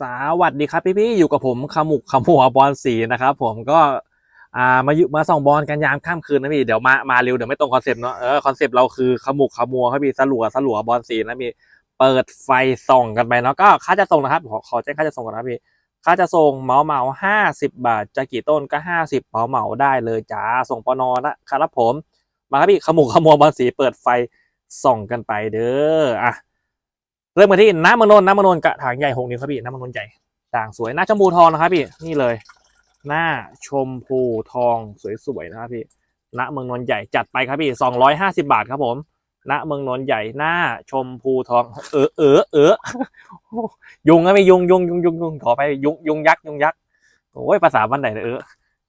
สวัสดีครับพี่ๆอยู่กับผมขมุกขมัวบอลสีนะครับผมก็อ่ามาอยู่มาส่องบอลกันยามค่ำคืนนะพี่เดี๋ยวมามาเร็วเดี๋ยวไม่ตรงคอนเซปต์เนาะเออคอนเซปต์เราคือขมุกขมัวครับพี่สลัวสลัวบอลสีนะพี่เปิดไฟส่องกันไปเนาะก็ค่าจะส่งนะครับขอขอแจ้งค่าจะส่งก่อนนะพี่ค่าจะส่งเหมาเหมาห้าสิบบาทจะกี่ต้นก็ห้าสิบเหมาเหมาได้เลยจ้าส่งปนอนะครับผม มาครับพี่ขมุกขมัวบอลสีเปิดไฟส่องกันไปเด้ออะ เริ่มกันที่น้ำมันนนน้ำมันนนกระถางใหญ่หกนิ้วครับพี่น้ำมันนนใหญ่ด่างสวยหน้าชมพูทองนะครับพี่นี่เลย หน้าชมพูทองสวยๆนะครับพี่ณเมืองนนท์ใหญ่จัดไปครับพี่สองร้อยห้าสิบาทครับผมณเมืองนนท์ใหญ่หน้าชมพูทอง เออเออเออยุงครับพี่ยุงยุงยุงยุงยุงขอไปยุงยุงยักษ์ยุงยักษ์โอ้ยภาษาบ้านไหนเนยเออ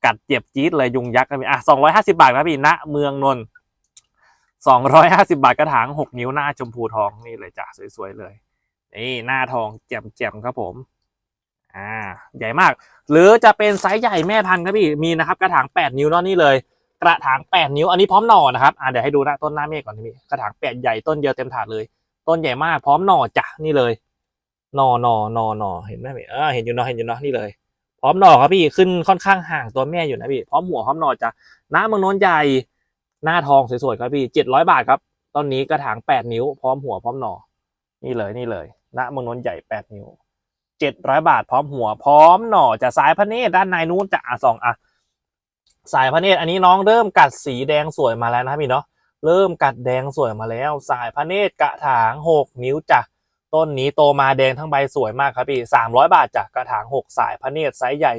กัดเจ็บจี๊ดเลยยุงยักษ์ครับพี่อะสองร้อยห้าสิบาทครับพี่ณเมืองนนท์ สองร้อยห้าสิบาทกระถางหกนิ้วหน้าชมพูทองนี่เลยจ้ะสวยๆเลย นี่หน้าทองแจ่มๆครับผม อ่า ใหญ่มาก หรือจะเป็นไซส์ใหญ่แม่พันธุ์ครับพี่ มีนะครับกระถางแปดนิ้วนาะนี่เลย กระถางแปดนิ้ว อันนี้พร้อมหน่อนะครับอ่าเดี๋ยวให้ดูนะต้นหน้าเมฆก่อนนะพี่กระถางแปดใหญ่ต้นเดียวเต็มถาดเลย ต้นใหญ่มากพร้อมหน่อจ้ะนี่เลยหน่อหน่อหน่อหน่อเห็นไหมพี่เออเห็นอยู่เนาะเห็นอยู่เนาะนี่เลย พร้อมหน่อครับพี่ขึ้นค่อนข้างห่างตัวแม่อยู่นะพี่พร้อมหัวพร้อมหน่อจ้ะหน้าเมืองโน้นใหญ่ หน้าทองสวยๆครับพี่เจ็ดร้อยบาทครับต้นนี้กระถางแปดนิ้วพร้อมหัวพร้อมหน่อ นี่เลยนี่เลยณเมืองนนท์ใหญ่แปดนิ้วเจ็ดร้อยบาทพร้อมหัวพร้อมหน่อจะสายพระเนตรด้านในนู้นจะอะสองอะสายพระเนตรอันนี้น้องเริ่มกัดสีแดงสวยมาแล้วนะพี่เนาะเริ่มกัดแดงสวยมาแล้ว สายพระเนตรกระถางหกนิ้วจ้ะต้นนี้โตมาแดงทั้งใบสวยมากครับพี่สามร้อยบาทจ้ะกระถางหกสายพระเนตรไซส์ใหญ่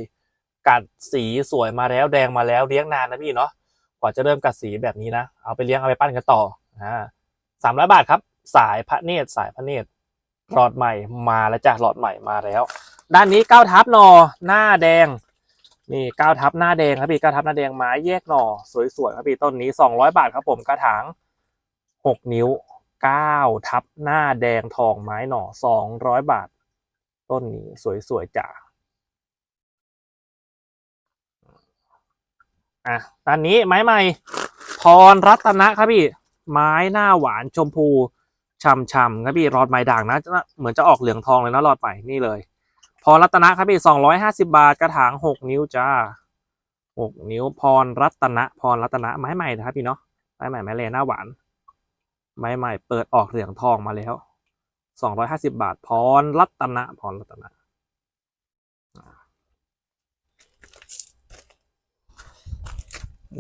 กัดสีสวยมาแล้วแดงมาแล้วเลี้ยงนานนะพี่เนาะ กว่าจะเริ่มกัดสีแบบนี้นะ เอาไปเลี้ยงเอาไปปั้นกันต่ออ่าสามร้อยบาทครับ สายพระเนตรสายพระเนตรหลอดใหม่มาแล้วจ้ะหลอดใหม่มาแล้ว ด้านนี้เก้าทับหนอหน้าแดงนี่เก้าทับหน้าแดงครับพี่เก้าทับหน้าแดงไม้แยกหน่อสวยๆครับพี่ต้นนี้สองร้อยบาทครับผมกระถางหกนิ้วเก้าทับหน้าแดงทองไม้หน่อสองร้อยบาท ต้นนี้สวยๆจ้ะ อะด้านนี้ไม้ใหม่พรรัตนะครับพี่ ไม้หน้าหวานชมพูช่ำๆครับพี่รอดไม้ด่างนะเหมือนจะออกเหลืองทองเลยนะรอดใหม่นี่เลย พรรัตนะครับพี่สองร้อยห้าสิบาทกระถางหกนิ้วจ้าหกนิ้วพรรัตนะพรรัตนะไม้ใหม่นะครับพี่เนาะไม้ใหม่ไม้เลหน้าหวาน ไม้ใหม่เปิดออกเหลืองทองมาแล้วสองร้อยห้าสิบาทพรรัตนะพรรัตนะ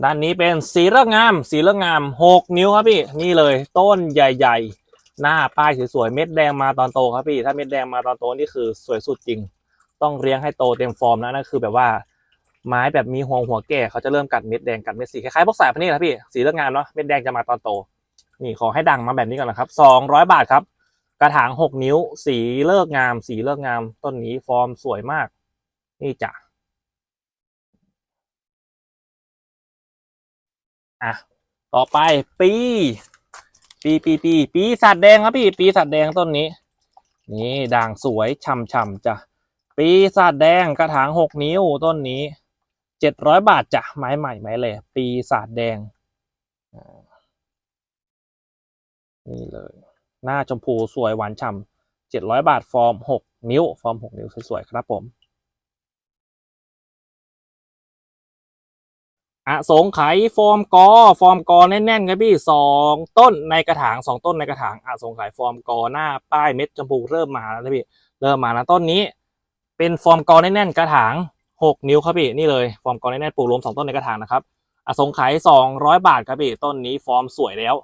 ด้านนี้เป็นสีเลือกงาม สีเลือกงามหกนิ้วครับพี่ นี่เลยต้นใหญ่ ๆ หน้าป้ายสวยๆ เม็ดแดงมาตอนโตครับพี่ ถ้าเม็ดแดงมาตอนโตนี่คือสวยสุดจริง ต้องเลี้ยงให้โตเต็มฟอร์มนะนั่นคือแบบว่าไม้แบบมีหัวหัวแก่เขาจะเริ่มกัดเม็ดแดงกัดเม็ดสีคล้ายๆพวกสายพันธุ์นี้ครับพี่ สีเลือกงามเนาะ เม็ดแดงจะมาตอนโต นี่ขอให้ดังมาแบบนี้ก่อนนะครับสองร้อยบาทครับ กระถางหกนิ้ว สีเลิกงาม สีเลิกงาม ต้นนี้ฟอร์มสวยมาก นี่จ้ะ อะต่อไปปี ปีปีปีปีสัตว์แดงครับพี่ ปีสัตว์แดงต้นนี้ นี่ด่างสวยช่ำๆจ้ะปีสัตว์แดงกระถางหกนิ้วต้นนี้เจ็ดร้อยบาทจ้ะไม้ใหม่ไม้เลยปีศาจแดงนี่เลย หน้าชมพูสวยหวานฉ่ำเจ็ดร้อยบาทฟอร์มหกนิ้ว ฟอร์มหกนิ้วสวยๆครับผม อะสงไขยฟอร์มกอ ฟอร์มกอแน่นๆครับพี่สองต้นในกระถางสองต้นในกระถางอะสงไขยฟอร์มกอหน้าป้ายเม็ดชมพูเริ่มมาแล้วนะพี่เริ่มมาแล้วต้นนี้ เป็นฟอร์มกอแน่นๆกระถางหกนิ้วครับพี่นี่เลยฟอร์มกอแน่นๆปลูกรวมสองต้นในกระถางนะครับอะสงไขยสองร้อยบาทครับพี่ต้นนี้ฟอร์มสวยแล้ว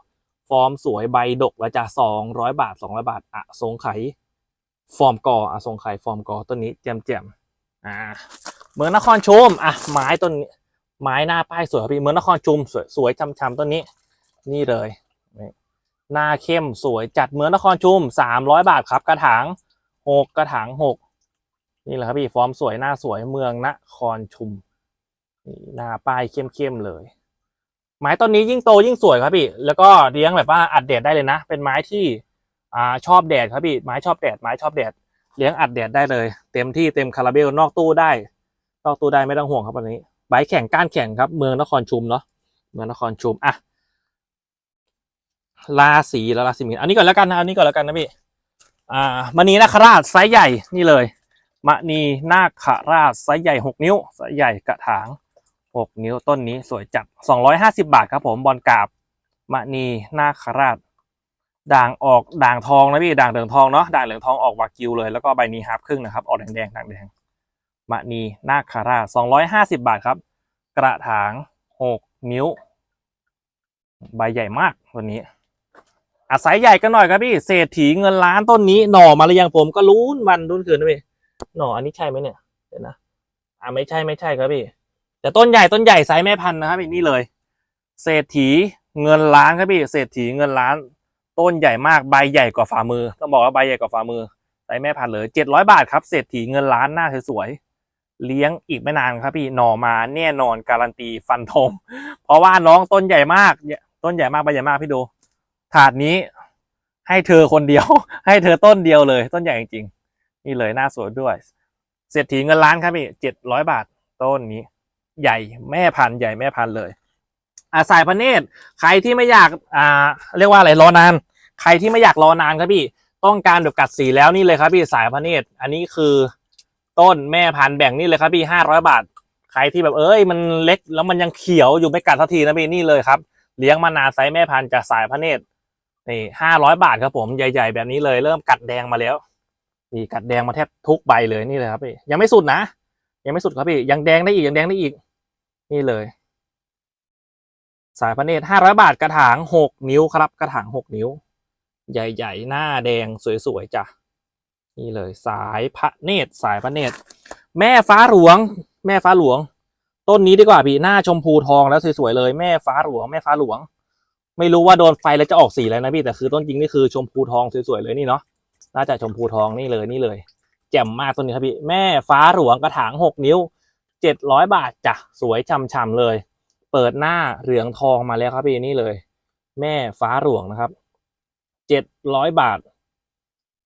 ฟอร์มสวยใบดกแล้วจ้ะสองร้อยบาทสองร้อยบาทอะสงไขยฟอร์มกออะสงไขยฟอร์มกอต้นนี้แจ่มๆอ่าเมืองนครชมอะไม้ต้นนี้ ไม้หน้าป้ายสวยครับพี่เหมือนนครชุมสวยสวยช้ำๆต้นนี้ นี่เลยหน้าเข้มสวยจัดเหมือนนครชุมสามร้อยบาทครับกระถางหกกระถางหกนี่แหละครับพี่ฟอร์มสวยหน้าสวยเมืองนครชุมนี่หน้าป้ายเข้มๆเลย ไม้ต้นนี้ยิ่งโตยิ่งสวยครับพี่ แล้วก็เลี้ยงแบบว่าอัดแดดได้เลยนะ เป็นไม้ที่อ่าชอบแดดครับพี่ไม้ชอบแดดไม้ชอบแดดเลี้ยงอัดแดดได้เลย เต็มที่เต็มคาราเบลนอกตู้ได้ นอกตู้ได้ไม่ต้องห่วงครับวันนี้ ใบแข่งก้านแข่งครับ เมืองนครชุมเนาะเมืองนครชุมอะราศีแล้วราศีมีนอันนี้ก่อนแล้วกันนะอันนี้ก่อนแล้วกันนะพี่อ่ามณีนาคราชไซส์ใหญ่นี่เลยมะนีนาคราชไซส์ใหญ่หกนิ้วไซส์ใหญ่กระถางหกนิ้วต้นนี้สวยจัดสองร้อยห้าสิบาทครับผมบอลกาบมะนีนาคราช ด่างออกด่างทองนะพี่ด่างเหลืองทองเนาะด่างเหลืองทองออกวากิวเลยแล้วก็ใบนี้ฮาร์ปครึ่งนะครับออกแดงแดงด่างแดง มะนีนาคาราชสองร้อยห้าสิบาทครับ กระถางหกนิ้ว ใบใหญ่มากตัวนี้อาศัยใหญ่กันหน่อยครับพี่เศรษฐีเงินล้านต้นนี้หน่อมาหรือยังผมก็ลุ้นมันลุ้นคืนนะพี่หน่ออันนี้ใช่ไหมเนี่ยเดี๋ยวนะอ่าไม่ใช่ไม่ใช่ครับพี่ แต่ต้นใหญ่ต้นใหญ่ไซส์แม่พันธุ์นะครับพี่นี่เลย เศรษฐีเงินล้านครับพี่เศรษฐีเงินล้าน ต้นใหญ่มากใบใหญ่กว่าฝ่ามือต้องบอกว่าใบใหญ่กว่าฝ่ามือไซส์แม่พันธุ์เลยเจ็ดร้อยบาทครับเศรษฐีเงินล้านหน้าสวยๆ เลี้ยงอีกไม่นานครับพี่หน่อมาแน่นอนการันตีฟันธงเพราะว่าน้องต้นใหญ่มากต้นใหญ่มากใบใหญ่มากพี่ดูถาดนี้ให้เธอคนเดียว ให้เธอต้นเดียวเลย ต้นใหญ่จริงๆนี่เลยหน้าสวยด้วยเศรษฐีเงินล้านครับพี่เจ็ดร้อยบาทต้นนี้ ใหญ่แม่พันธุ์ใหญ่แม่พันธุ์เลยอาสายพระเนตรใครที่ไม่อยากอ่าเรียกว่าอะไรรอนาน ใครที่ไม่อยากรอนานครับพี่ ต้องการแบบกัดสีแล้วนี่เลยครับพี่สายพระเนตรอันนี้คือ ต้นแม่พันธุ์แบ่งนี่เลยครับพี่ห้าร้อยบาท ใครที่แบบเอ้ยมันเล็กแล้วมันยังเขียวอยู่ไม่กัดสักทีนะพี่นี่เลยครับ เลี้ยงมานานไซส์แม่พันธุ์จากสายพระเนตรนี่ห้าร้อยบาทครับผมใหญ่ ๆ แบบนี้เลย เริ่มกัดแดงมาแล้วนี่กัดแดงมาแทบทุกใบเลยนี่เลยครับพี่ยังไม่สุดนะ ยังไม่สุดครับพี่ยังแดงได้อีกยังแดงได้อีก นี่เลย สายพระเนตรห้าร้อยบาทกระถางหกนิ้วครับ กระถางหกนิ้ว ใหญ่ ๆ หน้าแดงสวย ๆ จ้ะ นี่เลยสายพระเนตรสายพระเนตร แม่ฟ้าหลวง แม่ฟ้าหลวง ต้นนี้ดีกว่าพี่หน้าชมพูทองแล้วสวยๆเลยแม่ฟ้าหลวง แม่ฟ้าหลวง ไม่รู้ว่าโดนไฟแล้วจะออกสีอะไรนะพี่แต่คือต้นจริงนี่คือชมพูทองสวยๆเลยนี่เนาะน่าจะชมพูทองนี่เลยนี่เลยแจ่มมากต้นนี้ครับพี่แม่ฟ้าหลวงกระถางหกนิ้วเจ็ดร้อยบาทจ้ะสวยช่ำๆเลย เปิดหน้าเหลืองทองมาแล้วครับพี่นี่เลย แม่ฟ้าหลวงนะครับเจ็ดร้อยบาท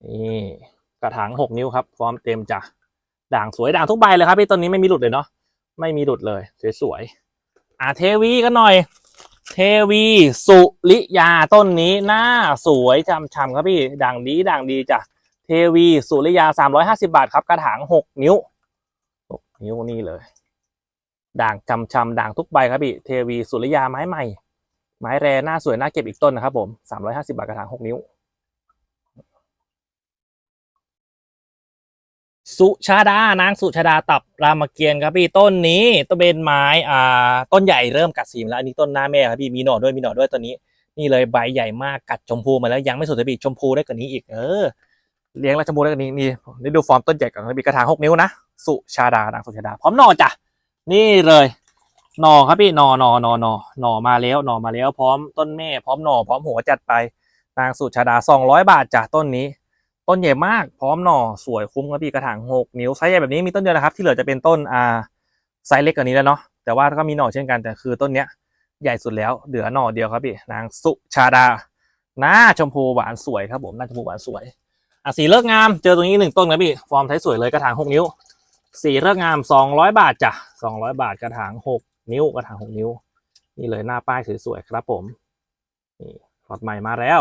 นี่ กระถางหกนิ้วครับฟอร์มเต็มจ้ะด่างสวยด่างทุกใบเลยครับพี่ต้นนี้ไม่มีหลุดเลยเนาะไม่มีหลุดเลยสวยๆอ่าเทวีกันหน่อย เทวีสุริยาต้นนี้หน้าสวยช่ำๆครับพี่ด่างดีด่างดีจ้ะเทวีสุริยาสามร้อยห้าสิบาทครับกระถางหกนิ้วหกนิ้วนี่เลย ด่างช่ำๆด่างทุกใบครับพี่เทวีสุริยาไม้ใหม่ ไม้แรหน้าสวยหน่าเก็บอีกต้นนะครับผมสามร้อยห้าสิบาทกระถางหกนิ้ว สุชาดานางสุชาดาตับรามเกียรติครับพี่ต้นนี้ต้นเป็นไม้อ่าต้นใหญ่เริ่มกัดสีมแล้ว อันนี้ต้นหน้าแม่ครับพี่มีหน่อด้วยมีหน่อด้วยตัวนี้ นี่เลยใบใหญ่มากกัดชมพูมาแล้วยังไม่สุดเลยพี่ชมพูได้กว่านี้อีกเออเลี้ยงแล้วชมพูได้กว่านี้นี่นี่ดูฟอร์มต้นใหญ่ก่อนครับพี่กระถางหกนิ้วนะสุชาดานางสุชาดา พร้อมหน่อจ้ะนี่เลยหน่อครับพี่หน่อหน่อหน่อหน่อหน่อมาแล้วหน่อมาแล้วพร้อมต้นแม่ พร้อมหน่อพร้อมหัวจัดไปนางสุชาดาสองร้อยบาทจ้ะต้นนี้ ต้นใหญ่มากพร้อมหน่อสวยคุ้มครับพี่กระถางหกนิ้วไซส์ใหญ่แบบนี้มีต้นเดียวนะครับ ที่เหลือจะเป็นต้นอ่าไซส์เล็กกว่านี้แล้วเนาะแต่ว่าก็มีหน่อเช่นกันแต่คือต้นเนี้ยใหญ่สุดแล้วเหลือหน่อเดียวครับพี่นางสุชาดาหน้าชมพูหวานสวยครับผมหน้าชมพูหวานสวยอะสีเลิกงามเจอตรงนี้หนึ่งต้นนะพี่ฟอร์มไซส์สวยเลยกระถางหกนิ้ว สีเลิกงามสองร้อยบาทจ้ะสองร้อยบาทกระถางหกนิ้วกระถางหกนิ้ว นี่เลยหน้าป้ายสวยๆครับผมนี่พอร์ตใหม่มาแล้ว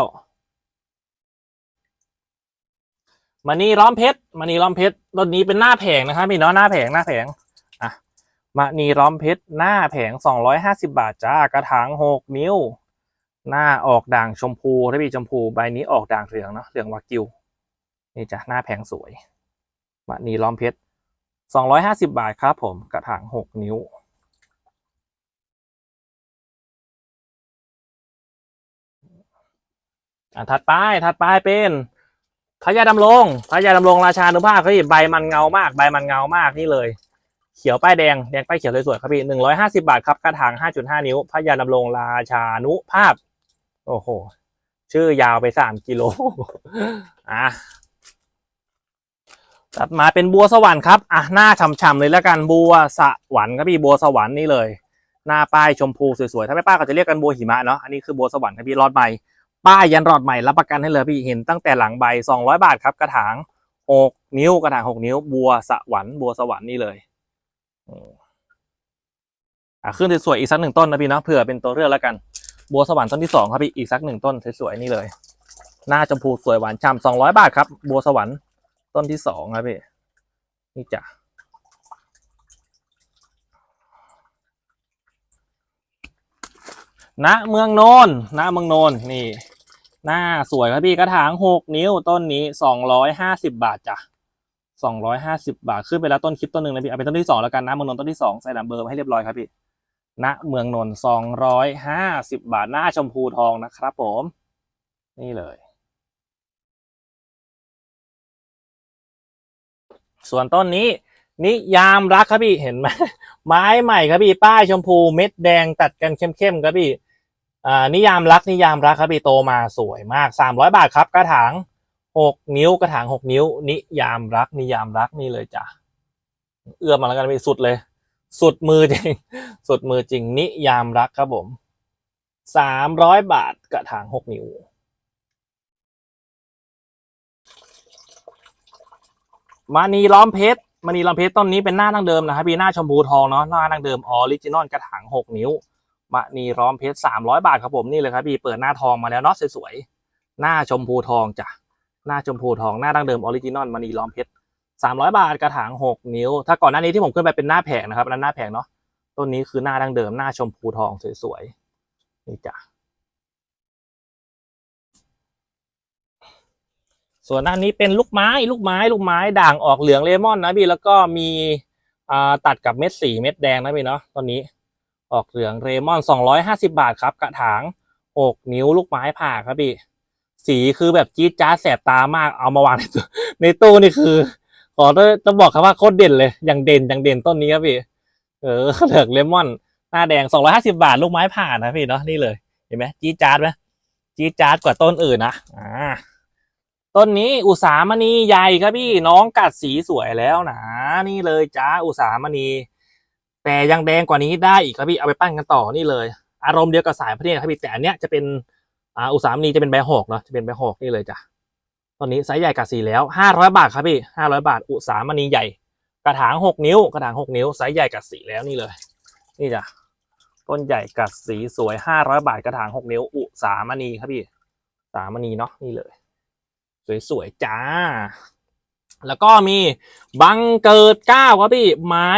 มานีล้อมเพชรมานีล้อมเพชรต้นนี้เป็นหน้าแผงนะครับพี่เนาะหน้าแผงหน้าแผงอะมานีล้อมเพชรหน้าแผงสองร้อยห้าสิบาทจ้ากระถางหกนิ้ว หน้าออกด่างชมพูถ้าพี่ชมพูใบนี้ออกด่างเหลืองเนาะเหลืองวากิวนี่จ้ะหน้าแผงสวยมานีล้อมเพชรสองร้อยห้าสิบาทครับผมกระถางหกนิ้วอะถัดไปถัดไปเป็น พญาดำรงพญาดำรงราชานุภาพครับพี่ใบมันเงามาก ใบมันเงามากนี่เลย เขียวป้ายแดงแดงป้ายเขียวสวยๆครับพี่หนึ่งร้อยห้าสิบาทครับกระถางห้าจุดห้านิ้วพญาดำรงราชานุภาพ โอ้โห ชื่อยาวไปสามกิโลอะตัดมาเป็นบัวสวรรค์ครับอะหน้าฉ่ำๆเลยแล้วกันบัวสวรรค์ครับพี่บัวสวรรค์นี่เลย หน้าป้ายชมพูสวยๆถ้าไม่ป้าก็จะเรียกกันบัวหิมะเนาะอันนี้คือบัวสวรรค์ครับพี่รอดใหม่ ป้ายยันรอดใหม่รับประกันให้เลยพี่เห็นตั้งแต่หลังใบสองร้อยบาทครับกระถางหกนิ้วกระถางหกนิ้ว บัวสวรรค์บัวสวรรค์นี่เลยอืมอะขึ้นสวยๆอีกสักหนึ่งต้นนะพี่เนาะเผื่อเป็นตัวเลือกแล้วกัน บัวสวรรค์ต้นที่สองครับพี่อีกสักหนึ่งต้นสวยๆนี่เลย หน้าชมพูสวยหวานฉ่ำสองร้อยบาทครับ บัวสวรรค์ต้นที่สองครับพี่นี่จ้ะณเมืองโนนณเมืองโนนนี่ หน้าสวยครับพี่กระถางหกนิ้วต้นนี้สองร้อยห้าสิบาทจ้ะสองร้อยห้าสิบาทขึ้นไปแล้วต้นคลิปต้นหนึ่งนะพี่เอาเป็นต้นที่สองแล้วกันนะเมืองนนท์ต้นที่สองใส่ดัมเบอร์มาให้เรียบร้อยครับพี่ณเมืองนนท์สองร้อยห้าสิบาทหน้าชมพูทองนะครับผม นี่เลย ส่วนต้นนี้นิยามรักครับพี่เห็นไหมไม้ใหม่ครับพี่ป้ายชมพูเม็ดแดงตัดกันเข้มๆครับพี่ อ่านิยามรักนิยามรักครับพี่โตมาสวยมากสามร้อยบาทครับกระถางหกนิ้วกระถางหกนิ้ว นิยามรักนิยามรักนี่เลยจ้ะเอื้อมมาแล้วกันพี่สุดเลย สุดมือจริง สุดมือจริง นิยามรักครับผมสามร้อยบาทกระถางหกนิ้วมานีล้อมเพชรมานีล้อมเพชรต้นนี้เป็นหน้าดั้งเดิมนะครับพี่หน้าชมพูทองเนาะหน้าดั้งเดิมออริจินอลกระถางหกนิ้ว มณีร้อมเพชรสามร้อยบาทครับผมนี่เลยครับพี่เปิดหน้าทองมาแล้วเนาะสวยๆหน้าชมพูทองจ้ะหน้าชมพูทองหน้าดั้งเดิมออริจินอลมณีล้อมเพชรสามร้อยบาทกระถางหกนิ้ว ถ้าก่อนหน้านี้ที่ผมขึ้นไปเป็นหน้าแผงนะครับแล้วหน้าแผงเนาะต้นนี้คือหน้าดั้งเดิมหน้าชมพูทองสวยๆนี่จ้ะส่วนด้านนี้เป็นลูกไม้ลูกไม้ลูกไม้ด่างออกเหลืองเลมอนนะพี่แล้วก็มีตัดกับเม็ดสีเม็ดแดงนะพี่เนาะต้นนี้ ออกเหลืองเรมอนสองร้อยห้าสิบาทครับ กระถางหกนิ้วลูกไม้ผ่าครับพี่ สีคือแบบจี๊ดจ้าแสบตามากเอามาวางในตู้ในตู้นี่คือ ขอต้องบอกครับว่าโคตรเด่นเลย อย่างเด่นอย่างเด่นต้นนี้ครับพี่ เออเหลืองเลมอน หน้าแดงสองร้อยห้าสิบาท ลูกไม้ผ่านะพี่เนาะนี่เลยเห็นไหมจี๊ดจ้าไหมจี๊ดจ้ากว่าต้นอื่นนะอ่าต้นนี้อุสามณีใหญ่ครับพี่น้องกัดสีสวยแล้วนะนี่เลยจ้าอุสามณี แต่ยังแดงกว่านี้ได้อีกครับพี่เอาไปปั้นกันต่อนี่เลย อารมณ์เดียวกับสายพระเนตรครับพี่แต่อันเนี้ยจะเป็นอ่าอุตสาหมณีจะเป็นใบหอกเนาะจะเป็นใบหอกนี่เลยจ้ะตอนนี้ไซส์ใหญ่กับสีแล้วห้าร้อยบาทครับพี่ห้าร้อยบาท อุตสาหมณีใหญ่ กระถางหกนิ้ว กระถางหกนิ้วไซส์ใหญ่กับสีแล้วนี่เลย นี่จ้ะต้นใหญ่กับสีสวยห้าร้อยบาทกระถางหกนิ้ว อุสามณีครับพี่สามณีเนาะนี่เลย สวยๆจ้า แล้วก็มีบังเกิดเก้าครับพี่ไม้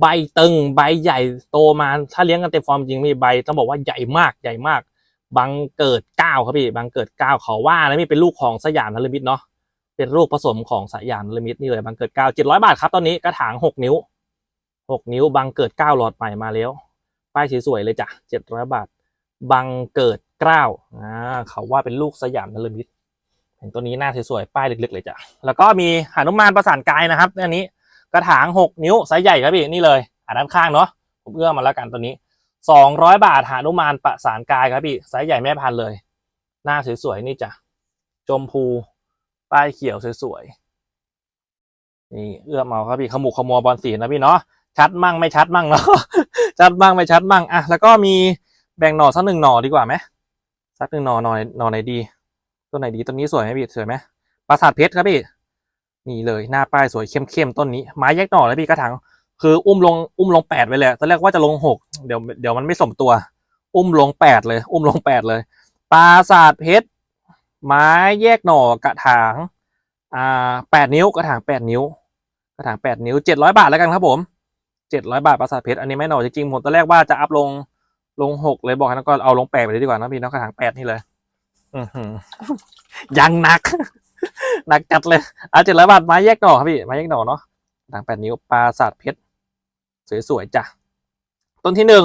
ใบตึงใบใหญ่โตมาถ้าเลี้ยงกันเต็มฟอร์มจริงมีใบต้องบอกว่าใหญ่มากใหญ่มากบังเกิดเก้าครับพี่บังเกิดเก้าเขาว่านะพี่เป็นลูกของสยามนลมิตเนาะเป็นลูกผสมของสยามนลมิตนี่เลยบังเกิดเก้าเจ็ดร้อยบาทครับตอนนี้กระถางหกนิ้วหกนิ้วบังเกิดเก้าหลอดใหม่มาแล้วป้ายสวยๆเลยจ้ะเจ็ดร้อยบาทบังเกิดเกล้าอ่าเขาว่าเป็นลูกสยามนลมิตเห็นตัวนี้หน้าสวยๆป้ายลึกๆเลยจ้ะแล้วก็มีหนุมานประสานกายนะครับอันนี้ กระถางหกนิ้วไซส์ใหญ่ครับพี่นี่เลยอ่าด้านข้างเนาะผมเอื้อมมาแล้วกันตัวนี้สองร้อยบาทหานุมานประสานกายครับพี่ไซส์ใหญ่แม่พันเลย หน้าสวยๆนี่จ้ะจมพูป้ายเขียวสวยๆนี่เอื้อมเอาครับพี่ขมุกขมัวบอลสีนะพี่เนาะชัดมั่งไม่ชัดมั่งเนาะชัดมั่งไม่ชัดมั่งอะแล้วก็มีแบ่งหน่อสักหนึ่งหน่อดีกว่าไหมสักหนึ่งหน่อหน่อหน่อไหนดี ตัวไหนดีต้นนี้สวยไหมพี่สวยไหมปราสาทเพชรครับพี่ นี่เลยหน้าป้ายสวยเข้มๆต้นนี้ไม้แยกหน่อเลยพี่กระถางคืออุ้มลงอุ้มลงแปดไปเลยตอนแรกว่าจะลงหกเดี๋ยวเดี๋ยวมันไม่สมตัว อุ้มลงแปดเลย อุ้มลงแปดเลยปราสาทเพชรไม้แยกหน่อกระถางอ่าแปดนิ้วกระถางแปดนิ้ว กระถางแปดนิ้วเจ็ดร้อยบาทแล้วกันครับผมเจ็ดร้อยบาทปราสาทเพชรอันนี้ไม่หน่อจริงๆผมตอนแรกว่าจะอัพลงลงหกเลยบอกให้นะก็เอาลงแปดไปเลยดีกว่านะพี่เน้องกระถางแปดนี่เลย อือหือยังหนัก หนักจัดเลยอะเจ็ดร้อยบาทไม้แยกหน่อครับพี่ไม้แยกหน่อเนาะด่างแปดนิ้วปลาสาดเพชรสวยๆจ้ะต้นที่หนึ่ง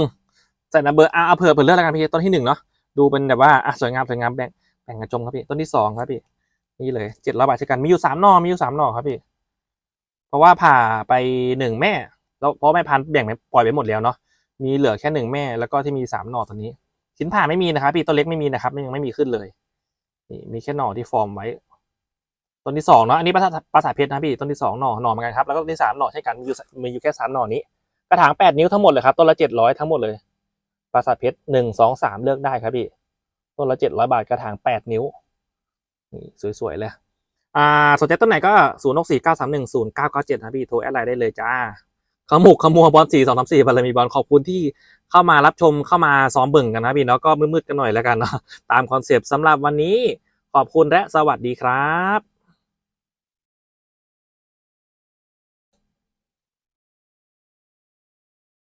ใส่นัมเบอร์อะเอาเผื่อเผื่อเลือกแล้วกันพี่ต้นที่หนึ่งเนาะดูเป็นแบบว่าอะสวยงามสวยงามแบ่งแบ่งกระจมครับพี่ต้นที่สองครับพี่นี่เลยเจ็ดร้อยบาทเช่นกันมีอยู่สามหน่อมีอยู่สามหน่อครับพี่ เพราะว่าผ่าไปหนึ่งแม่ แล้วเพราะแม่พันธุ์แบ่งไปปล่อยไปหมดแล้วเนาะมีเหลือแค่หนึ่งแม่แล้วก็ที่มีสามหน่อตัวนี้ ชิ้นผ่าไม่มีนะครับพี่ต้นเล็กไม่มีนะครับยังไม่มีขึ้นเลยนี่มีแค่หน่อที่ฟอร์มไว้ ต้นที่สองเนาะอันนี้ภาษาภาษาเพชรนะพี่ต้นที่สองหน่อหน่อเหมือนกันครับแล้วก็ต้นที่สามหน่อใช่กันมีอยู่มีอยู่แค่สามหน่อนี้กระถางแปดนิ้วทั้งหมดเลยครับต้นละเจ็ดร้อยทั้งหมดเลยภาษาเพชรหนึ่งสองสามเลือกได้ครับพี่ต้นละเจ็ดร้อยบาทกระถางแปดนิ้วนี่สวยๆเลยอ่าสนใจต้นไหนก็ศูนย์หกสี่เก้าสามหนึ่งศูนย์เก้าเก้าเจ็ดนะพี่โทรแอดไลน์ได้เลยจ้าขมุกขมัวบอลสี่สองสามสี่บารมีบอลขอบคุณที่เข้ามารับชมเข้ามาซ้อมเบิ่งกันนะพี่เนาะก็มืดๆกันหน่อยแล้วกันเนาะตามคอนเซปต์สำหรับวันนี้ขอบคุณและสวัสดีครับ